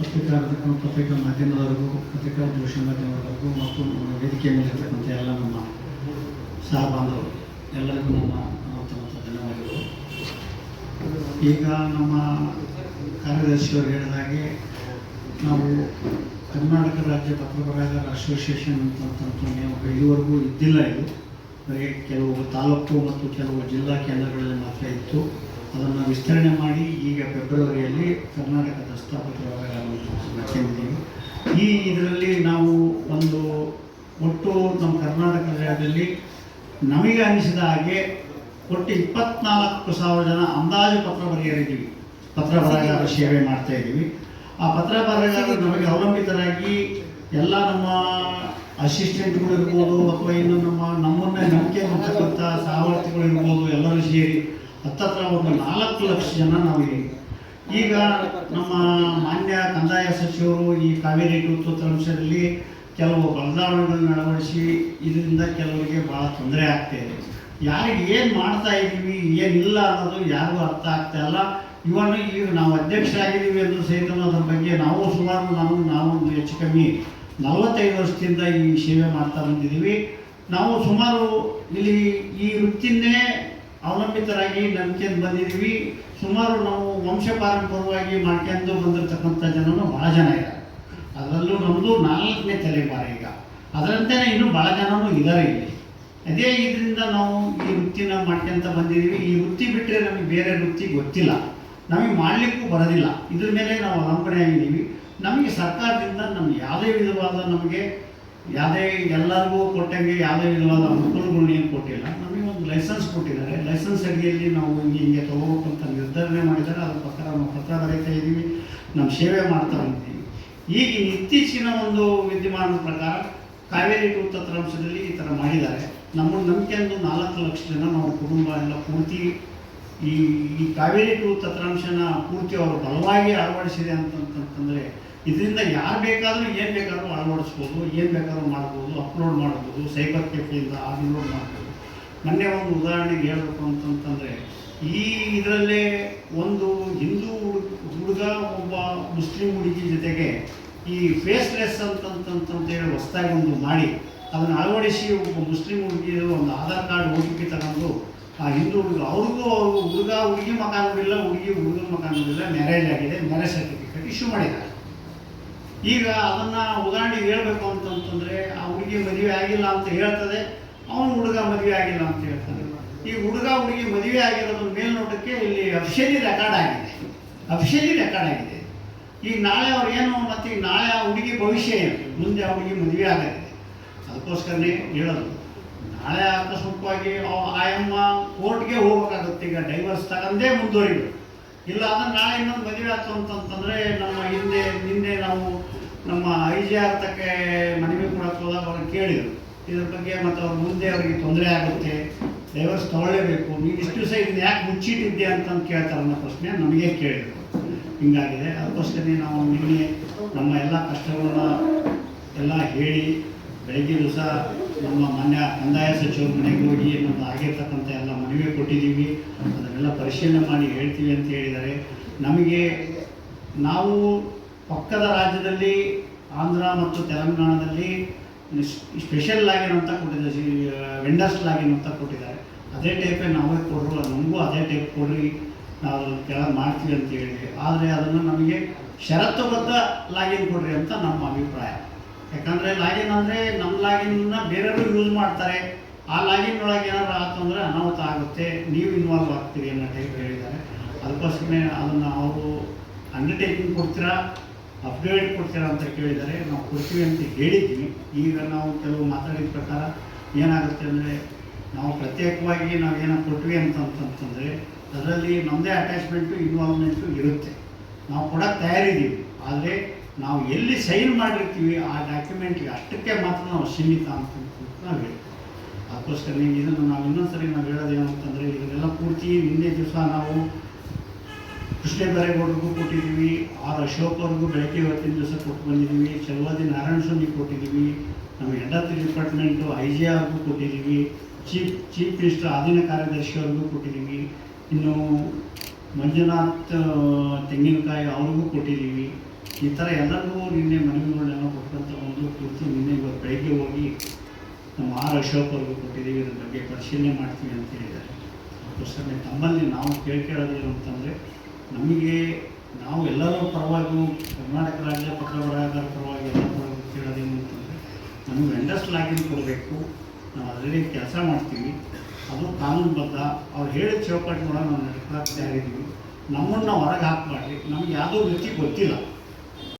ಪತ್ರಿಕಾರರಿಗೂ ಪತ್ರಿಕಾ ಮಾಧ್ಯಮದವರೆಗೂ, ಪತ್ರಿಕಾ ದೃಶ್ಯ ಮಾಧ್ಯಮದವರೆಗೂ ಮತ್ತು ನಮ್ಮ ವೇದಿಕೆ ಮೇಲಿರ್ತಕ್ಕಂಥ ಎಲ್ಲ ನಮ್ಮ ಸಹ ಬಾಂಧವರು ಎಲ್ಲರಿಗೂ ನಮ್ಮ ಅನಂತ ಧನ್ಯವಾದಗಳು. ಈಗ ನಮ್ಮ ಕಾರ್ಯದರ್ಶಿಯವರು ಹೇಳಿದ ಹಾಗೆ ನಾವು ಕರ್ನಾಟಕ ರಾಜ್ಯ ಪತ್ರಕರ್ತರ ಅಸೋಸಿಯೇಷನ್ ಅಂತಂತ ಇದುವರೆಗೂ ಇದ್ದಿಲ್ಲ ಇದು. ಬರೀ ಕೆಲವು ತಾಲೂಕು ಮತ್ತು ಕೆಲವು ಜಿಲ್ಲಾ ಕೇಂದ್ರಗಳಲ್ಲಿ ಮಾತ್ರ ಇತ್ತು. ಅದನ್ನು ವಿಸ್ತರಣೆ ಮಾಡಿ ಈಗ ಫೆಬ್ರವರಿಯಲ್ಲಿ ಕರ್ನಾಟಕ ದಸ್ತಾಪತ್ರವನ್ನು ಸೇರಿದ್ದೀವಿ ಈ ಇದರಲ್ಲಿ ನಾವು ಒಂದು ಒಟ್ಟು ನಮ್ಮ ಕರ್ನಾಟಕ ರಾಜ್ಯದಲ್ಲಿ ನಮಗೆ ಅನಿಸಿದ ಹಾಗೆ ಒಟ್ಟು ಇಪ್ಪತ್ನಾಲ್ಕು ಸಾವಿರ ಜನ ಅಂದಾಜು ಪತ್ರ ಬರೆಯರಿದ್ದೀವಿ ಪತ್ರ ಬರಹಗಾರ ಸೇವೆ ಮಾಡ್ತಾ ಇದ್ದೀವಿ. ಆ ಪತ್ರ ಬರಹಗಾರರು ನಮಗೆ ಅವಲಂಬಿತರಾಗಿ ಎಲ್ಲ ನಮ್ಮ ಅಸಿಸ್ಟೆಂಟ್ಗಳು ಇರ್ಬೋದು ಅಥವಾ ಇನ್ನು ನಮ್ಮ ನಮ್ಮನ್ನೇ ನಂಬಿಕೆ ಮಾಡ್ತಕ್ಕಂಥ ಸಹವರ್ತಿಗಳು ಇರ್ಬೋದು ಎಲ್ಲರೂ ಸೇರಿ ಹತ್ತತ್ರ ಒಂದು ನಾಲ್ಕು ಲಕ್ಷ ಜನ ನಾವಿದ್ದೀವಿ ಈಗ ನಮ್ಮ ಮಾನ್ಯ ಕಂದಾಯ ಸಚಿವರು ಈ ಕಾವೇರಿ ಟೂತ್ ಅಂಶದಲ್ಲಿ ಕೆಲವು ಬದಲಾವಣೆಗಳನ್ನು ಅಳವಡಿಸಿ ಇದರಿಂದ ಕೆಲವರಿಗೆ ಭಾಳ ತೊಂದರೆ ಆಗ್ತಾ ಇದೆ. ಯಾರಿಗೆ ಏನು ಮಾಡ್ತಾ ಇದ್ದೀವಿ, ಏನಿಲ್ಲ ಅನ್ನೋದು ಯಾರಿಗೂ ಅರ್ಥ ಆಗ್ತಾ ಇಲ್ಲ. ಇವನು ಈಗ ನಾವು ಅಧ್ಯಕ್ಷರಾಗಿದ್ದೀವಿ ಎಂದು ಸಹಿತ ಅದ್ರ ಬಗ್ಗೆ ನಾವು ಸುಮಾರು ನಾವು ನಾವೊಂದು ಹೆಚ್ಚು ಕಮ್ಮಿ ನಲವತ್ತೈದು ವರ್ಷದಿಂದ ಈ ಸೇವೆ ಮಾಡ್ತಾ ಬಂದಿದ್ದೀವಿ. ನಾವು ಸುಮಾರು ಇಲ್ಲಿ ಈ ವೃತ್ತಿನೇ ಅವಲಂಬಿತರಾಗಿ ನಂಬಿಕೆ ಬಂದಿದ್ದೀವಿ ಸುಮಾರು ನಾವು ವಂಶ ಪಾರಂಪರ್ಯವಾಗಿ ಮಾಡ್ಕೊಂಡು ಬಂದಿರತಕ್ಕಂಥ ಜನನು ಭಾಳ ಜನ ಇದ್ದಾರೆ. ಅದರಲ್ಲೂ ನಮ್ಮದು ನಾಲ್ಕನೇ ತಲೆಮಾರು ಈಗ. ಅದರಂತೆಯೇ ಇನ್ನೂ ಭಾಳ ಜನನು ಇದ್ದಾರೆ ಇಲ್ಲಿ. ಅದೇ ಇದರಿಂದ ನಾವು ಈ ವೃತ್ತಿನ ಮಾಡ್ಕೊಂತ ಬಂದಿದ್ದೀವಿ ಈ ವೃತ್ತಿ ಬಿಟ್ಟರೆ ನಮಗೆ ಬೇರೆ ವೃತ್ತಿ ಗೊತ್ತಿಲ್ಲ. ನಮಗೆ ಮಾಡಲಿಕ್ಕೂ ಬರೋದಿಲ್ಲ. ಇದ್ರ ಮೇಲೆ ನಾವು ಅವಲಂಬನೆ ಆಗಿದ್ದೀವಿ. ನಮಗೆ ಸರ್ಕಾರದಿಂದ ನಮ್ಗೆ ಯಾವುದೇ ವಿಧವಾದ ನಮಗೆ ಯಾವುದೇ ಎಲ್ಲರಿಗೂ ಕೊಟ್ಟಂಗೆ ಯಾವುದೇ ವಿಧವಾದ ಅನುಕೂಲಗಳು ಏನು ಕೊಟ್ಟಿಲ್ಲ. ಲೈಸೆನ್ಸ್ ಕೊಟ್ಟಿದ್ದಾರೆ. ಲೈಸೆನ್ಸ್ ಅಡಿಯಲ್ಲಿ ನಾವು ಹಿಂಗೆ ಹಿಂಗೆ ತಗೋಬೇಕು ಅಂತ ನಿರ್ಧಾರಣೆ ಮಾಡಿದ್ದಾರೆ. ಅದ್ರ ಪ್ರಕಾರ ನಾವು ಪತ್ರ ಬರೀತಾ ಇದ್ದೀವಿ. ನಮ್ಮ ಸೇವೆ ಮಾಡ್ತಾ ಇದ್ದೀವಿ. ಈಗ ಇತ್ತೀಚಿನ ಒಂದು ವಿದ್ಯಮಾನದ ಪ್ರಕಾರ ಕಾವೇರಿ ಟೂರ್ ತತ್ರಾಂಶದಲ್ಲಿ ಈ ಥರ ಮಾಡಿದ್ದಾರೆ. ನಮ್ಮ ನಂಬಿಕೆ ಅಂದು ನಾಲ್ಕು ಲಕ್ಷ ಜನ ನಮ್ಮ ಕುಟುಂಬ ಎಲ್ಲ ಪೂರ್ತಿ ಈ ಈ ಕಾವೇರಿ ಟೂರ್ ತತ್ರಾಂಶನ ಪೂರ್ತಿ ಅವರು ಬಲವಾಗಿ ಅಳವಡಿಸಿದೆ ಅಂತಂತಂತಂದರೆ ಇದರಿಂದ ಯಾರು ಬೇಕಾದರೂ ಏನು ಬೇಕಾದರೂ ಅಳವಡಿಸ್ಬೋದು, ಏನು ಬೇಕಾದರೂ ಮಾಡ್ಬೋದು ಅಪ್ಲೋಡ್ ಮಾಡ್ಬೋದು ಸೈಬರ್ ಕೆಫೆಯಿಂದ ಅಪ್ಲೋಡ್ ಮಾಡ್ಬೋದು. ಮೊನ್ನೆ ಒಂದು ಉದಾಹರಣೆಗೆ ಹೇಳಬೇಕು ಅಂತಂತಂದರೆ, ಈ ಇದರಲ್ಲೇ ಒಂದು ಹಿಂದೂ ಹುಡುಗ ಒಬ್ಬ ಮುಸ್ಲಿಂ ಹುಡುಗಿ ಜೊತೆಗೆ ಈ ಫೇಸ್ಲೆಸ್ ಅಂತಂತಂತೇಳಿ ಹೊಸದಾಗಿ ಒಂದು ಮಾಡಿ, ಅದನ್ನು ಅಳವಡಿಸಿ ಒಬ್ಬ ಮುಸ್ಲಿಂ ಹುಡುಗಿ ಒಂದು ಆಧಾರ್ ಕಾರ್ಡ್ ಓ ತಗೊಂಡು ಆ ಹಿಂದೂ ಹುಡುಗ, ಅವ್ರಿಗೂ ಅವರು ಹುಡುಗ ಹುಡುಗಿ ಮಕ ಹುಡುಗಿ ಹುಡುಗನ ಮಕ ಮ್ಯಾರೇಜ್ ಆಗಿದೆ ಮ್ಯಾರೇಜ್ ಸರ್ಟಿಫಿಕೇಟ್ ಇಶ್ಯೂ ಮಾಡಿದ್ದಾರೆ. ಈಗ ಅದನ್ನು ಉದಾಹರಣೆಗೆ ಹೇಳಬೇಕು ಅಂತಂತಂದರೆ, ಆ ಹುಡುಗಿ ಮದುವೆ ಆಗಿಲ್ಲ ಅಂತ ಹೇಳ್ತದೆ ಅವನು ಹುಡುಗ ಮದುವೆ ಆಗಿಲ್ಲ ಅಂತ ಹೇಳ್ತಾನೆ. ಈ ಹುಡುಗ ಹುಡುಗಿ ಮದುವೆ ಆಗಿರೋದ್ರ ಮೇಲ್ನೋಟಕ್ಕೆ ಇಲ್ಲಿ ಅಫಿಷಿಯಲಿ ರೆಕಾರ್ಡ್ ಆಗಿದೆ. ಅಫಿಷಿಯಲಿ ರೆಕಾರ್ಡ್ ಆಗಿದೆ. ಈಗ ನಾಳೆ ಅವ್ರು ಏನು ಮತ್ತೆ ಈಗ ನಾಳೆ ಆ ಹುಡುಗಿ ಭವಿಷ್ಯ ಏನು? ಮುಂದೆ ಆ ಹುಡುಗಿ ಮದುವೆ ಆಗಲಿದೆ ಅದಕ್ಕೋಸ್ಕರನೇ ಹೇಳೋದು. ನಾಳೆ ಆಕಸ್ಮಿಕವಾಗಿ ಆಯಮ್ಮ ಕೋರ್ಟ್ಗೆ ಹೋಗ್ಬೇಕಾಗುತ್ತೆ. ಈಗ ಡೈವರ್ಸ್ ತಗೊಂಡೇ ಮುಂದುವರಿಬೇಕು. ಇಲ್ಲ ಅಂದ್ರೆ ನಾಳೆ ಇನ್ನೊಂದು ಮದುವೆ ಆಯ್ತು ಅಂತಂತಂದ್ರೆ ನಮ್ಮ ಹಿಂದೆ ನಿನ್ನೆ ನಾವು ನಮ್ಮ ಐ ಜಿ ಆರ್ ತಕ್ಕೆ ಮನವಿ ಕೊಡಕ್ಕೆ ಹೋದಾಗ ಅವ್ರನ್ನ ಕೇಳಿದರು. ಇದ್ರ ಬಗ್ಗೆ ಮತ್ತು ಅವ್ರ ಮುಂದೆ ಅವರಿಗೆ ತೊಂದರೆ ಆಗುತ್ತೆ. ಡೈವರ್ಸ್ ತಗೊಳ್ಳೇಬೇಕು. ನೀವು ಇಷ್ಟು ದಿವಸ ಇದನ್ನ ಯಾಕೆ ಮುಚ್ಚಿಟ್ಟಿದ್ದೆ ಅಂತಂದು ಕೇಳ್ತಾರೆ ಅನ್ನೋ ಪ್ರಶ್ನೆ. ನಮಗೆ ಕೇಳಬೇಕು. ಹಿಂಗಾಗಿದೆ. ಅದಕ್ಕೋಸ್ಕರ ನಾವು ನಿನ್ನೆ ನಮ್ಮ ಎಲ್ಲ ಕಷ್ಟಗಳನ್ನ ಎಲ್ಲ ಹೇಳಿ ಬೆಳಗ್ಗೆ ದಿವಸ ನಮ್ಮ ಮಾನ್ಯ ಕಂದಾಯ ಸಚಿವರ ಮನೆಗೆ ಹೋಗಿ ನಮ್ಮ ಆಗಿರ್ತಕ್ಕಂಥ ಎಲ್ಲ ಮನವಿ ಕೊಟ್ಟಿದ್ದೀವಿ. ಅದನ್ನೆಲ್ಲ ಪರಿಶೀಲನೆ ಮಾಡಿ ಹೇಳ್ತೀವಿ ಅಂತ ಹೇಳಿದ್ದಾರೆ. ನಮಗೆ ನಾವು ಪಕ್ಕದ ರಾಜ್ಯದಲ್ಲಿ ಆಂಧ್ರ ಮತ್ತು ತೆಲಂಗಾಣದಲ್ಲಿ ಸ್ಪೆಷಲ್ ಲಾಗಿನ್ ಅಂತ ಕೊಟ್ಟಿದ್ದಾರೆ ವೆಂಡರ್ಸ್ ಲಾಗಿನ್ ಅಂತ ಕೊಟ್ಟಿದ್ದಾರೆ. ಅದೇ ಟೈಪೇ ನಾವೇ ಕೊಡ್ರು ನಮಗೂ ಅದೇ ಟೈಪ್ ಕೊಡ್ರಿ, ನಾವು ಕೆಳಗೆ ಮಾಡ್ತೀವಿ ಅಂತ ಹೇಳಿದ್ವಿ ಆದರೆ ಅದನ್ನು ನಮಗೆ ಷರತ್ತುಬದ್ಧ ಲಾಗಿನ್ ಕೊಡ್ರಿ ಅಂತ ನಮ್ಮ ಅಭಿಪ್ರಾಯ. ಯಾಕಂದರೆ ಲಾಗಿನ್ ಅಂದರೆ ನಮ್ಮ ಲಾಗಿನ್ನ ಬೇರೆಯವರು ಯೂಸ್ ಮಾಡ್ತಾರೆ. ಆ ಲಾಗಿನ್ ಒಳಗೆ ಏನಾದ್ರು ಆಯ್ತು ಅಂದರೆ ಅನಾಹುತ ಆಗುತ್ತೆ, ನೀವು ಇನ್ವಾಲ್ವ್ ಆಗ್ತೀರಿ ಅನ್ನೋ ಟೈಪ್ ಹೇಳಿದ್ದಾರೆ. ಅದಕ್ಕೋಸ್ಕರ ಅದನ್ನು ಅವರು ಅಂಡರ್ಟೇಕಿಂಗ್ ಕೊಡ್ತೀರಾ ಅಪ್ಡೇಟ್ ಕೊಡ್ತೀರಾ ಅಂತ ಕೇಳಿದರೆ ನಾವು ಕೊಡ್ತೀವಿ ಅಂತ ಹೇಳಿದ್ವಿ ಈಗ ನಾವು ಕೆಲವು ಮಾತಾಡಿದ ಪ್ರಕಾರ ಏನಾಗುತ್ತೆ ಅಂದರೆ ನಾವು ಪ್ರತ್ಯೇಕವಾಗಿ ನಾವು ಏನೋ ಕೊಟ್ವಿ ಅಂತಂತಂತಂದರೆ ಅದರಲ್ಲಿ ನಮ್ಮದೇ ಅಟ್ಯಾಚ್ಮೆಂಟು ಇನ್ವಾಲ್ವ್ಮೆಂಟು ಇರುತ್ತೆ. ನಾವು ಕೊಡೋಕ್ಕೆ ತಯಾರಿದ್ದೀವಿ. ಆದರೆ ನಾವು ಎಲ್ಲಿ ಸೈನ್ ಮಾಡಿರ್ತೀವಿ ಆ ಡಾಕ್ಯುಮೆಂಟ್ಗೆ ಅಷ್ಟಕ್ಕೆ ಮಾತ್ರ ನಾವು ಸೀಮಿತ ಅಂತ ನಾವು ಹೇಳ್ತೀವಿ. ಅದಕ್ಕೋಸ್ಕರ ನೀವು ಇದನ್ನು ನಾವು ಇನ್ನೊಂದ್ಸರಿ ನಾವು ಹೇಳೋದು ಏನು ಅಂತಂದರೆ ಇದನ್ನೆಲ್ಲ ಪೂರ್ತಿ ನಿನ್ನೆ ದಿವಸ ನಾವು ಕೃಷ್ಣ ಬರೇಗೌಡರಿಗೂ ಕೊಟ್ಟಿದ್ದೀವಿ, ಆರ್ ಅಶೋಕ್ ಅವ್ರಿಗೂ ಬೆಳಗ್ಗೆ ಇವತ್ತಿನ ದಿವಸ ಕೊಟ್ಟು ಬಂದಿದ್ದೀವಿ ಚಲವಾದಿ ನಾರಾಯಣ ಸ್ವಾಮಿ ಕೊಟ್ಟಿದ್ದೀವಿ, ನಮ್ಮ ಹೆಂಡತಿ ಡಿಪಾರ್ಟ್ಮೆಂಟು ಐ ಜಿ ಆರ್ಗೂ ಕೊಟ್ಟಿದ್ದೀವಿ, ಚೀಫ್ ಚೀಫ್ ಮಿನಿಸ್ಟರ್ ಆಧೀನ ಕಾರ್ಯದರ್ಶಿ ಅವ್ರಿಗೂ ಕೊಟ್ಟಿದ್ದೀವಿ, ಇನ್ನು ಮಂಜುನಾಥ್ ತೆಂಗಿನಕಾಯಿ ಅವ್ರಿಗೂ ಕೊಟ್ಟಿದ್ದೀವಿ. ಈ ಥರ ಎಲ್ಲರಿಗೂ ನಿನ್ನೆ ಮನವಿಗಳನ್ನೆಲ್ಲ ಕೊಟ್ಟಂಥ ಒಂದು ಕುರಿತು ನಿನ್ನೆ ಇವತ್ತು ಬೆಳಗ್ಗೆ ಹೋಗಿ ನಮ್ಮ ಆರ್ ಅಶೋಕ್ ಅವ್ರಿಗೂ ಕೊಟ್ಟಿದ್ದೀವಿ, ಇದ್ರ ಬಗ್ಗೆ ಪರಿಶೀಲನೆ ಮಾಡ್ತೀವಿ ಅಂತ ಹೇಳಿದ್ದಾರೆ. ಅದಕ್ಕೋಸ್ಕರ ತಮ್ಮಲ್ಲಿ ನಾವು ಕೇಳ್ಕೊಳ್ಳೋದೇನು ಅಂತಂದರೆ ನಮಗೆ ನಾವು ಎಲ್ಲರ ಪರವಾಗಿ ಕರ್ನಾಟಕ ರಾಜ್ಯ ಪತ್ರ ಬರಹಗಾರ ಪರವಾಗಿ ಎಲ್ಲ ಪರವಾಗಿ ಕೇಳೋದೇನು ಅಂತಂದರೆ, ನಮಗೆ ವೆಂಡರ್ಸ್ ಲಾಗಿನ್ ಕೊಡಬೇಕು. ನಾವು ಅದರಲ್ಲಿ ಕೆಲಸ ಮಾಡ್ತೀವಿ. ಅದು ಕಾನೂನುಬದ್ಧ ಅವ್ರು ಹೇಳಿದ ಚೌಕಟ್ಟಿನೊಳಗೆ ನಾವು ನಡ್ಕೊಳಕ್ಕೆ ತಯಾರಿದ್ದೀವಿ. ನಮ್ಮನ್ನು ಹೊರಗೆ ಹಾಕಬಾರ್ದು. ನಮ್ಗೆ ಯಾವುದೋ ರೀತಿ ಗೊತ್ತಿಲ್ಲ.